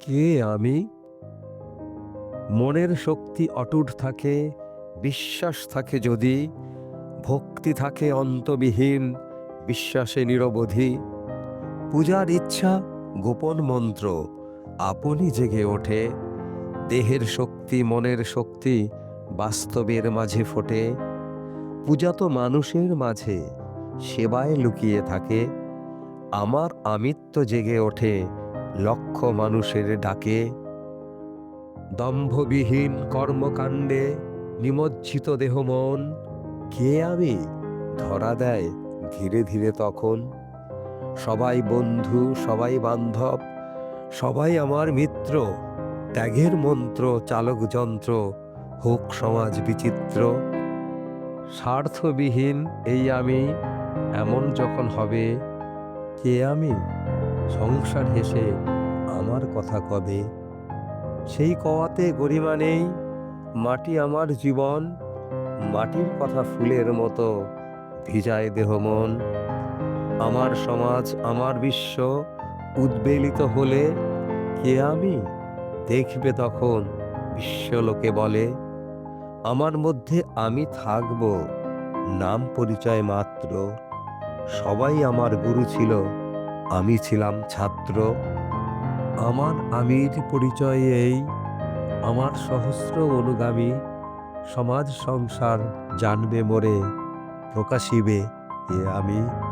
কে আমি? মনের শক্তি অটুট থাকে, বিশ্বাস থাকে যদি, ভক্তি থাকে অন্তবিহীন, বিশ্বাসে নিরবধি। পূজার ইচ্ছা গোপন মন্ত্র, আপনি জেগে ওঠে। দেহের শক্তি, মনের শক্তি বাস্তবের মাঝে ফোটে। পূজা তো মানুষের মাঝে, সেবায় লুকিয়ে থাকে। আমার আমিত্ব জেগে ওঠে লক্ষ মানুষের ডাকে। দম্ভবিহীন কর্মকাণ্ডে নিমজ্জিত দেহ মন। কে আমি? ধরা দেয় ধীরে ধীরে তখন। সবাই বন্ধু, সবাই বান্ধব, সবাই আমার মিত্র। ত্যাগের মন্ত্র, চালক যন্ত্র, হোক সমাজ বিচিত্র। স্বার্থবিহীন এই আমি, এমন যখন হবে, কে আমি? সংসার হেসে, আমার কথা কবে? সেই কওয়াতে গরিমা নেই, মাটি আমার জীবন, মাটির কথা ফুলের মতো ভিজায় দেহ মন। আমার সমাজ, আমার বিশ্ব উদ্বেলিত হলে কে আমি দেখবে তখন বিশ্বলোকে বলে। আমার মধ্যে আমি থাকব, নাম পরিচয় মাত্র, সবাই আমার গুরু ছিল আমি ছিলাম ছাত্র। আমার আমির পরিচয় এই। আমার সহস্র অনুগামী সমাজ সংসার জানবে মোরে, প্রকাশিবে এ আমি।